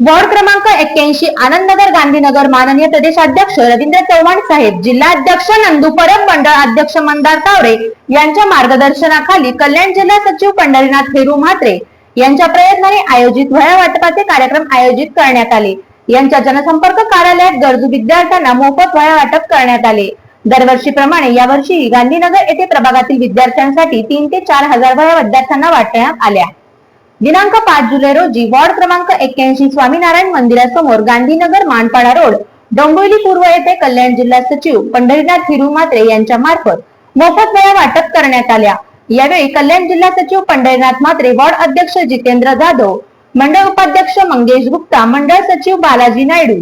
Ward क्रमांक एक्क्याऐंशी आनंदनगर गांधीनगर माननीय प्रदेशाध्यक्ष रवींद्र चव्हाण साहेब जिल्हाध्यक्ष नंदू परब मंडळ अध्यक्ष मंदार तावडे यांच्या मार्गदर्शनाखाली कल्याण जिल्हा सचिव पंढरीनाथ फेरू म्हात्रे यांच्या प्रयत्नाने आयोजित वया वाटपाचे कार्यक्रम आयोजित करण्यात आले. यांच्या जनसंपर्क कार्यालयात गरजू विद्यार्थ्यांना मोफत वया वाटप करण्यात आले. दरवर्षीप्रमाणे यावर्षी गांधीनगर येथे प्रभागातील विद्यार्थ्यांसाठी तीन ते चार हजार वया विद्यार्थ्यांना वाटण्यात आल्या. दिनांक पाच जुलै रोजी वॉर्ड क्रमांक एक्क्याऐंशी स्वामीनारायण मंदिरासमोर गांधीनगर मानपाडा रोड डोंबिवली पूर्व येथे कल्याण जिल्हा सचिव पंढरीनाथ हिरू मात्रे यांच्या मार्फत मोफत वह्या वाटप करण्यात आल्या. यावेळी कल्याण जिल्हा सचिव पंढरीनाथ मात्रे वॉर्ड अध्यक्ष जितेंद्र जाधव मंडळ उपाध्यक्ष मंगेश गुप्ता मंडळ सचिव बालाजी नायडू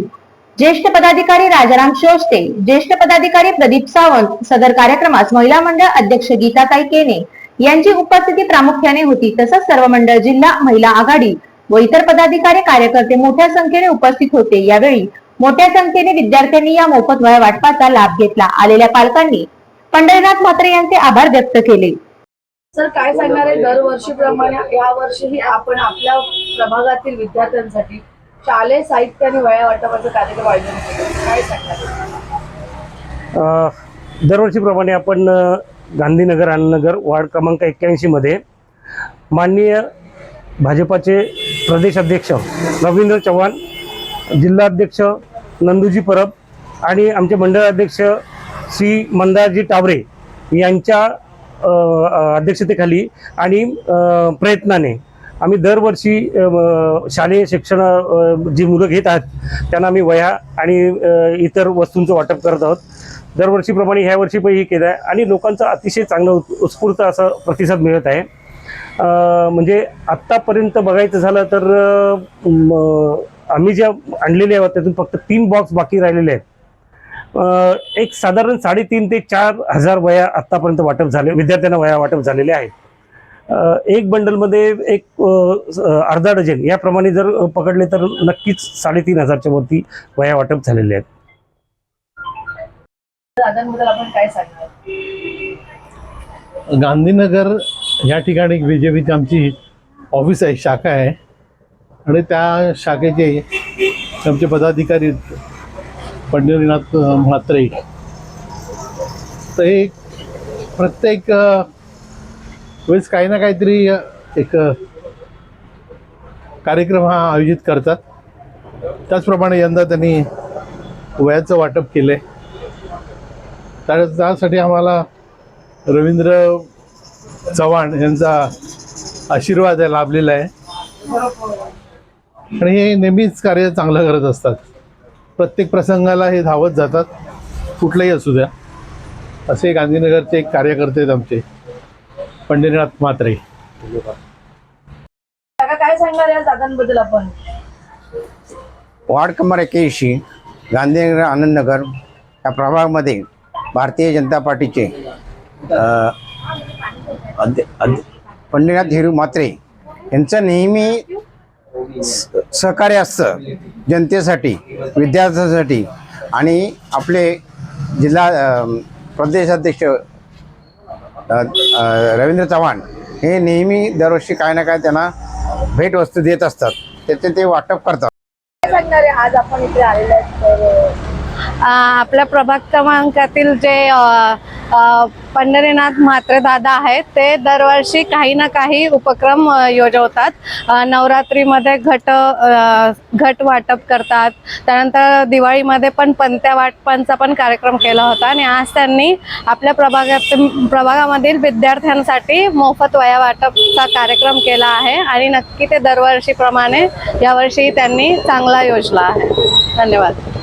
ज्येष्ठ पदाधिकारी राजाराम शोषते ज्येष्ठ पदाधिकारी प्रदीप सावंत सदर कार्यक्रमास महिला मंडळ अध्यक्ष गीताताई केने यांची उपस्थिती प्रामुख्याने होती. तसंच सर्व मंडळ जिल्हा महिला आघाडी व इतर पदाधिकारी कार्यकर्ते मोठ्या संख्येने उपस्थित होते. यावेळी मोठ्या संख्येने विद्यार्थ्यांनी या मोफत वह्या वाटपाचा लाभ घेतला. आलेल्या पालकांनी पंढरीनाथ म्हात्रे यांचे आभार व्यक्त केले. सर काय सांगणार आहे? दरवर्षीप्रमाणे या वर्षीही आपण आपल्या प्रभागातील विद्यार्थ्यांसाठी शालेय साहित्य आणि वया वाटपाचा कार्यक्रम आयोजन केला. काय सांगणार अ, दरवर्षीप्रमाणे आपण गांधीनगर आनंदनगर वार्ड क्रमांक एक्क्याऐंशीमध्ये माननीय भाजपाचे प्रदेश अध्यक्ष रवींद्र चव्हाण जिल्हाध्यक्ष नंदूजी परब आणि आमचे मंडळ अध्यक्ष श्री मंदारजी टावरे यांच्या अध्यक्षतेखाली आणि प्रयत्नाने आम्ही दरवर्षी शालेय शिक्षण जी मुलं घेत आहेत त्यांना आम्ही वह्या आणि इतर वस्तूंचं वाटप करत आहोत. दरवर्षीप्रमाणे ह्या वर्षी पण हे केलं आहे. आणि लोकांचा अतिशय चांगलं उत्स्फूर्त असा प्रतिसाद मिळत आहे. म्हणजे आत्तापर्यंत बघायचं झालं तर आम्ही ज्या आणलेले आहोत त्यातून फक्त तीन बॉक्स बाकी राहिलेले आहेत. एक साधारण साडेतीन ते चार हजार वया आत्तापर्यंत वाटप झाले विद्यार्थ्यांना वया वाटप झालेले आहेत. एक बंडलमध्ये एक अर्धा डझन याप्रमाणे जर पकडले तर नक्कीच साडेतीन हजारच्या वरती वया वाटप झालेले आहेत. आपण काय सांगणार? गांधीनगर या ठिकाणी बी जे पीची आमची ऑफिस आहे शाखा आहे. आणि त्या शाखेचे आमचे पदाधिकारी पंढरीनाथ म्हात्रे. तर हे प्रत्येक वेळेस काही ना काहीतरी एक कार्यक्रम हा आयोजित करतात. त्याचप्रमाणे यंदा त्यांनी वयाचं वाटप केलं आहे त्या त्यासाठी आम्हाला रवींद्र चव्हाण यांचा आशीर्वाद आहे लाभलेला आहे. आणि हे नेहमीच कार्य चांगलं करत असतात. प्रत्येक प्रसंगाला हे धावत जातात. कुठलंही असू द्या. असे गांधीनगरचे एक कार्यकर्ते आहेत आमचे. पंढरीनाथ म्हात्रे. काका काय सांगणार या दादांबद्दल आपण? वार्ड क्रमांक एक्याऐंशी गांधीनगर आनंदनगर या प्रभागामध्ये भारतीय जनता पार्टीचे अध्य पंढरीनाथ हिरू म्हात्रे यांचं नेहमी स- सहकार्य असतं जनतेसाठी विद्यार्थ्यांसाठी. आणि आपले जिल्हा प्रदेशाध्यक्ष रवींद्र चव्हाण हे नेहमी दरवर्षी काय ना काय त्यांना भेटवस्तू देत असतात. त्याचे ते वाटप करतात. काय सांगणार आहे? आज आपण इथे आलेले आहेत तर आपल्या प्रभाग क्रमांकातील जे पंढरीनाथ म्हात्रे दादा आहेत ते दरवर्षी काही ना काही उपक्रम योजवतात. नवरात्रीमध्ये घट घट वाटप करतात. त्यानंतर दिवाळीमध्ये पण पंत्या वाटपांचा पण कार्यक्रम केला होता आणि आज त्यांनी आपल्या प्रभागात प्रभागामधील विद्यार्थ्यांसाठी मोफत वया वाटपचा कार्यक्रम केला आहे आणि नक्की ते दरवर्षीप्रमाणे यावर्षी त्यांनी चांगला योजला आहे. धन्यवाद.